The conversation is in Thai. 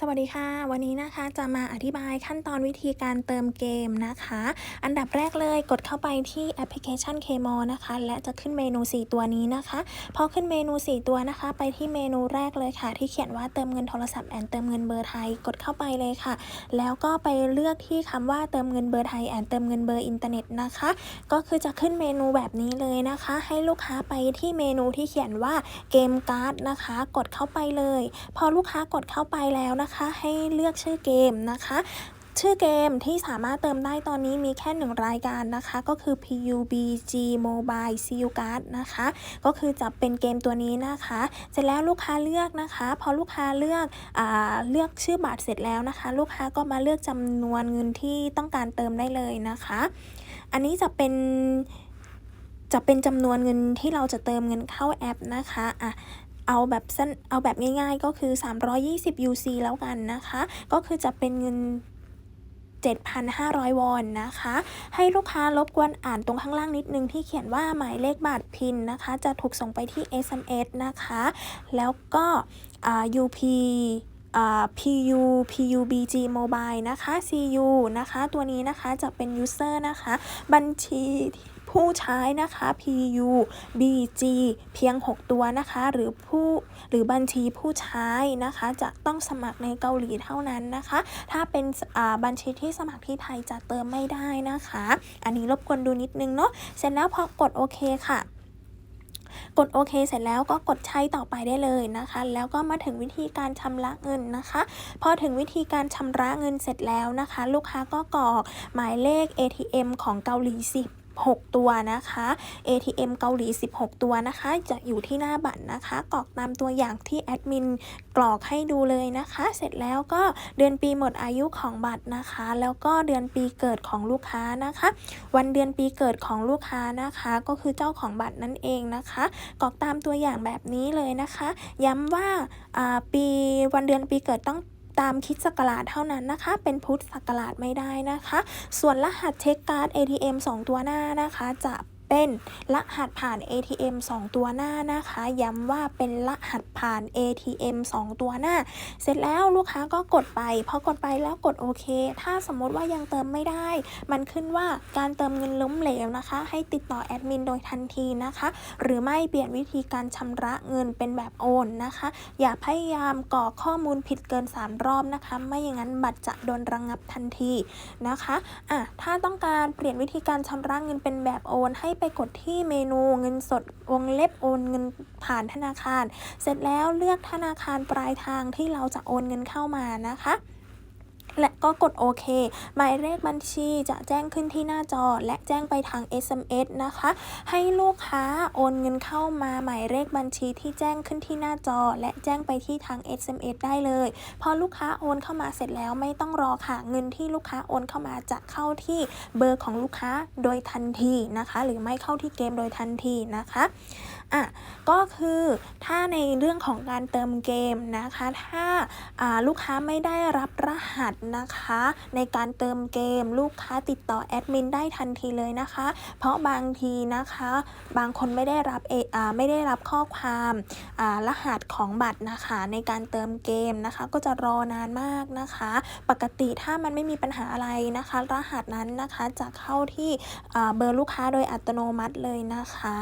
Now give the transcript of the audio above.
สวัสดีค่ะ วันนี้นะคะจะมาอธิบายขั้นตอนวิธีการเติมเกมนะคะ อันดับแรกเลยกดเข้าไปที่แอปพลิเคชัน KMO นะคะ และจะขึ้นเมนู 4 ตัวนี้นะคะพอขึ้นเมนู 4 ตัวนะคะ ไปที่เมนูแรกเลยค่ะ ที่เขียนว่าเติมเงินโทรศัพท์แอนเติมเงินเบอร์ไทยกดเข้าไปเลยค่ะ แล้วก็ไปเลือกที่คำว่าเติมเงินเบอร์ไทยแอนเติมเงินเบอร์อินเทอร์เน็ตนะคะ ก็คือจะขึ้นเมนูแบบนี้เลยนะคะ ให้ลูกค้าไปที่เมนูที่เขียนว่าเกมการ์ดนะคะ กดเข้าไปเลย พอลูกค้ากดเข้าไปแล้วนะคะ ให้เลือกชื่อเกมนะคะ ชื่อเกมที่สามารถเติมได้ตอนนี้มีแค่หนึ่งรายการนะคะ ก็คือ PUBG Mobile CU Card นะคะ ก็คือจะเป็นเกมตัวนี้นะคะ เสร็จแล้วลูกค้าเลือกนะคะ พอลูกค้าเลือกอเลือกชื่อบัตรเสร็จแล้วนะคะ ลูกค้าก็มาเลือกจำนวนเงินที่ต้องการเติมได้เลยนะคะ อันนี้จะเป็นจะเป็นจำนวนเงินที่เราจะเติมเงินเข้าแอปนะคะอะ เอาแบบสั้นเอาแบบง่ายๆ ก็คือ 320 UC แล้วกันนะคะ ก็คือจะเป็นเงิน7,500 วอนนะคะ ให้ลูกค้ารบกวนอ่านตรงข้างล่างนิดนึงที่เขียนว่าหมายเลขบัตรพินนะคะ จะถูกส่งไปที่ SMS นะคะ แล้วก็อ่า UP อ่า PU PUBG Mobile นะคะ CU นะคะ ตัวนี้นะคะจะเป็น user นะคะ บัญชี ผู้ใช้นะคะ PU BG เพียง 6 ตัวนะคะ หรือผู้หรือบัญชีผู้ใช้นะคะ จะต้องสมัครในเกาหลีเท่านั้นนะคะ ถ้าเป็นบัญชีที่สมัครที่ไทยจะเติมไม่ได้นะคะ อันนี้รบกวนดูนิดนึงเนาะเสร็จแล้วพอกดโอเคค่ะกดโอเคเสร็จแล้วก็กดใช้ต่อไปได้เลยนะคะ แล้วก็มาถึงวิธีการชำระเงินนะคะ พอถึงวิธีการชำระเงินเสร็จแล้วนะคะ ลูกค้าก็กรอกหมายเลข ATM ของเกาหลี 16 ตัวนะคะ ATM เกาหลี 16 ตัวนะคะ จะอยู่ที่หน้าบัตรนะคะกรอกตามตัวอย่างที่แอดมินกรอกให้ดูเลยนะคะ เสร็จแล้วก็เดือนปีหมดอายุของบัตรนะคะ แล้วก็เดือนปีเกิดของลูกค้านะคะ วันเดือนปีเกิดของลูกค้านะคะ ก็คือเจ้าของบัตรนั่นเองนะคะกรอกตามตัวอย่างแบบนี้เลยนะคะ ย้ำว่าอ่าปีวันเดือนปีเกิดต้อง ตามคิดศักราชเท่านั้นนะคะ เป็นพุทธศักราชไม่ได้นะคะ ส่วนรหัสเช็คการ์ด ATM 2 ตัวหน้านะคะจะ เป็นรหัสผ่าน ATM 2 ตัวหน้านะคะ ย้ำว่าเป็นรหัสผ่าน ATM 2 ตัวหน้า เสร็จแล้วลูกค้าก็กดไปพอกดไปแล้วกดโอเค ถ้าสมมติว่ายังเติมไม่ได้ มันขึ้นว่าการเติมเงินล้มเหลวนะคะ ให้ติดต่อแอดมินโดยทันทีนะคะ หรือไม่เปลี่ยนวิธีการชำระเงินเป็นแบบโอนนะคะ อย่าพยายามกรอกข้อมูลผิดเกิน 3 รอบนะคะ ไม่อย่างนั้นบัตรจะโดนระงงับทันทีนะคะอะถ้าต้องการเปลี่ยนวิธีการชำระเงินเป็นแบบโอนให้ไปกดที่เมนูเงินสดวงเล็บโอนเงินผ่านธนาคาร เสร็จแล้วเลือกธนาคารปลายทางที่เราจะโอนเงินเข้ามานะคะ และก็กดโอเค หมายเลขบัญชีจะแจ้งขึ้นที่หน้าจอ และแจ้งไปทาง SMS นะคะ ให้ลูกค้าโอนเงินเข้ามาหมายเลขบัญชีที่แจ้งขึ้นที่หน้าจอ และแจ้งไปที่ทาง SMS ได้เลย พอลูกค้าโอนเข้ามาเสร็จแล้วไม่ต้องรอค่ะ เงินที่ลูกค้าโอนเข้ามาจะเข้าที่เบอร์ของลูกค้าโดยทันทีนะคะ หรือไม่เข้าที่เกมโดยทันทีนะคะ อะ คือถ้าในเรื่องของการเติมเกมนะคะ ถ้าาลูกค้าไม่ได้รับรหัสนะคะ ในการเติมเกม ลูกค้าติดต่อแอดมินได้ทันทีเลยนะคะ เพราะบางทีนะคะ บางคนไม่ได้รับเอไม่ได้รับข้อความารหัสของบัตรนะคะในการเติมเกมนะคะ ก็จะรอนานมากนะคะ ปกติถ้ามันไม่มีปัญหาอะไรนะคะ รหัสนั้นนะคะจะเข้าที่เบอร์ลูกค้าโดยอัตโนมัติเลยนะคะ